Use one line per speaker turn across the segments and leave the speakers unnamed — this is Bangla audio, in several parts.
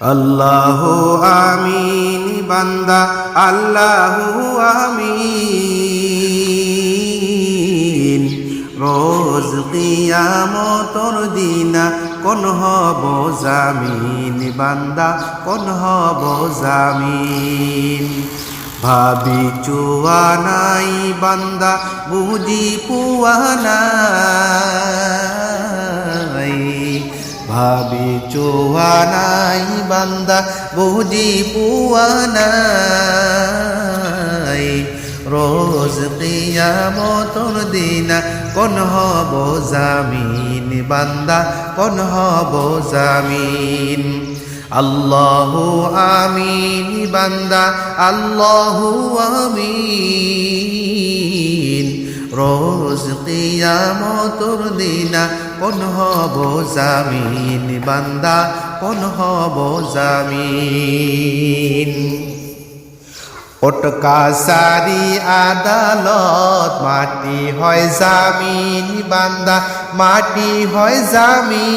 আল্লাহ আমিন, বান্দা, আল্লাহ আমিন। রোজ কিয়ামতর দিনা কোন হব জামিন, বান্দা, কোন হব জামিন। ভাবি চুয়া নাই, বান্দা, বুঝি পুয়া নাই। ভাবি চোয়া নাই, বান্দা, বুঝি পুয়া নাই। রোজ কিয়ামতর দিনা, কোন হব জামিন, বান্দা, কোন হব জামিন। আল্লাহ আমিন, বান্দা, আল্লাহ আমিন। রোজ কিয়ামতর দিনা কোন হব জামিন বান্দা? কোন হব জামিন? ওটকা সারি আদালত, মাটি হয় জামিন বান্দা, মাটি হয় জামিন।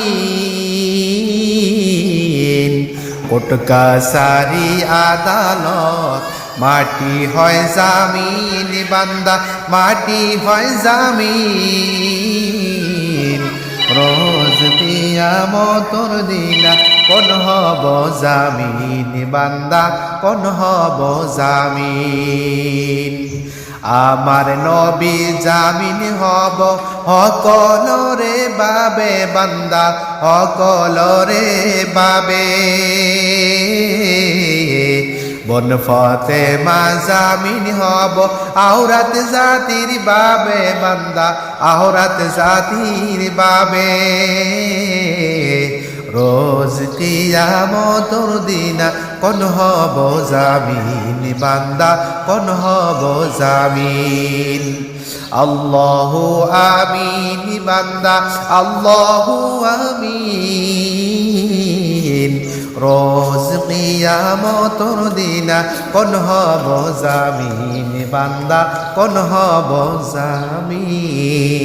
ওটকা সারি আদালত, মাটি হয় জামিন বান্দা, মাটি হয় জামিন। কিয়ামতর দিনা কোন হব জামিন, বান্দা, কোন হব জামিন? আমার নবী জামিন হব, হকলরে বাবে, বান্দা, হকলরে বাবে। বন ফতে মা জামিন হব, আওরাত জাতির বাবে বান্দা, আওরাত জাতির বাবে। রোজ কিয়ামতর দিনা, কোন হব জামিন বান্দা, কোন হব জামিন। আল্লাহ আমিন বান্দা, আল্লাহ আমিন। রোজ কিয়ামতর দিনা কোন হব জামিন বান্দা কোন হব জামিন।